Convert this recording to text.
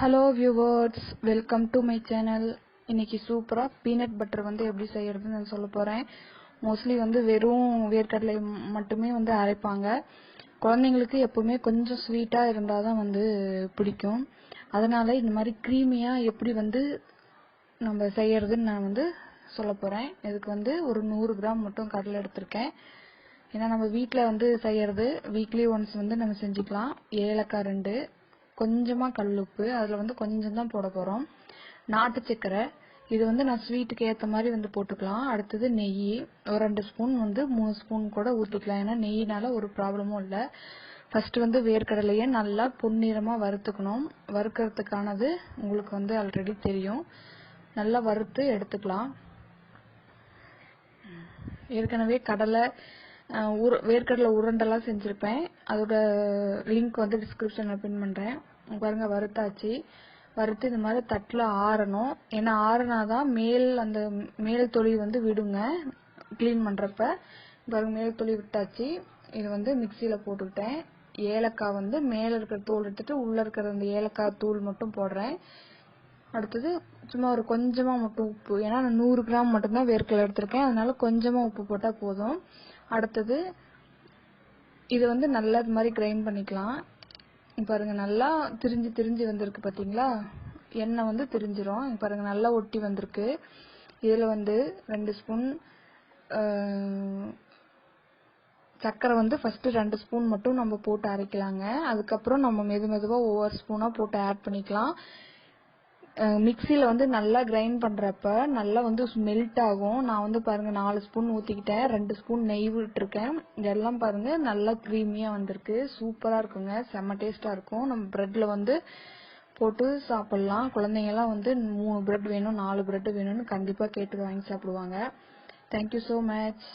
Hello viewers welcome to my channel இன்னைக்கு சூப்பராக peanut butter வந்து எப்படி செய்யறதுன்னு நான் சொல்ல போகிறேன் மோஸ்ட்லி வந்து வெறும் வேர்க்கடலை மட்டுமே வந்து அரைப்பாங்க. குழந்தைங்களுக்கு எப்பவுமே கொஞ்சம் ஸ்வீட்டாக இருந்தால் தான் வந்து பிடிக்கும். அதனால இந்த மாதிரி க்ரீமியாக எப்படி வந்து நம்ம செய்யறதுன்னு நான் வந்து சொல்ல போகிறேன் இதுக்கு வந்து ஒரு நூறு கிராம் மட்டும் கடலை எடுத்திருக்கேன். ஏன்னா நம்ம வீட்டில் வந்து செய்யறது வீக்லி ஒன்ஸ் வந்து நம்ம செஞ்சுக்கலாம். ஏலக்காய் ரெண்டு கொஞ்சமாக கல்லுப்பு அதில் வந்து கொஞ்சம் தான் போட போகிறோம் நாட்டு சக்கரை இது வந்து நான் ஸ்வீட்டுக்கு ஏற்ற மாதிரி வந்து போட்டுக்கலாம். அடுத்தது நெய் ஒரு ரெண்டு ஸ்பூன் வந்து மூணு ஸ்பூன் கூட ஊற்றிக்கலாம் ஏன்னா நெய்னால ஒரு ப்ராப்ளமும் இல்லை. ஃபர்ஸ்ட் வந்து வேர்க்கடலையை நல்லா பொன்னிறமாக வறுத்துக்கணும். வறுக்கிறதுக்கானது உங்களுக்கு வந்து ஆல்ரெடி தெரியும். நல்லா வறுத்து எடுத்துக்கலாம். ஏற்கனவே கடலை வேர்க்கடலை உருண்டெல்லாம் செஞ்சுருப்பேன். அதோட லிங்க் வந்து டிஸ்கிரிப்ஷனில் பின் பண்ணுறேன் பாருங்க வறுத்தாச்சு. வறுத்து இந்த மாதிரி தட்டில் ஆறணும். ஏன்னா ஆறுனாதான் மேல் அந்த மேல் தொழில் வந்து விடுங்க. க்ளீன் பண்ணுறப்ப பாருங்க மேல் தொழில் விட்டாச்சு. இது வந்து மிக்சியில் போட்டுக்கிட்டேன். ஏலக்காய் வந்து மேலே இருக்கிற தூள் எடுத்துட்டு உள்ளே இருக்கிற அந்த ஏலக்காய் தூள் மட்டும் போடுறேன். அடுத்தது சும்மா ஒரு கொஞ்சமாக மட்டும் உப்பு. ஏன்னா நான் நூறு கிராம் மட்டும்தான் வேர்க்கடலை எடுத்திருக்கேன். அதனால கொஞ்சமாக உப்பு போட்டால் போதும். அடுத்தது இது வந்து நல்லா இது மாதிரி கிரைண்ட் பண்ணிக்கலாம். பாருங்க நல்லா திரிஞ்சு திரிஞ்சு வந்திருக்கு பார்த்தீங்களா எண்ணெய் வந்து திரிஞ்சிரும். பாருங்க நல்லா ஒட்டி வந்திருக்கு. இதில் வந்து ரெண்டு ஸ்பூன் சர்க்கரை வந்து ஃபஸ்ட்டு ரெண்டு ஸ்பூன் மட்டும் நம்ம போட்டு அரைக்கலாங்க. அதுக்கப்புறம் நம்ம மெது மெதுவாக ஒவ்வொரு ஸ்பூனாக போட்டு ஆட் பண்ணிக்கலாம். மிக்சியில வந்து நல்லா கிரைண்ட் பண்றப்ப நல்லா வந்து மெல்ட் ஆகும். நான் வந்து பாருங்க நாலு ஸ்பூன் ஊத்திக்கிட்டேன் ரெண்டு ஸ்பூன் நெய் விட்டுருக்கேன். இதெல்லாம் பாருங்க நல்லா க்ரீமியா வந்திருக்கு. சூப்பரா இருக்குங்க செம்ம டேஸ்டா இருக்கும். நம்ம பிரெட்ல வந்து போட்டு சாப்பிடலாம். குழந்தைங்கலாம் வந்து மூணு பிரெட் வேணும் நாலு பிரெட் வேணும்னு கண்டிப்பா கேட்டு வாங்கி சாப்பிடுவாங்க. Thank you so much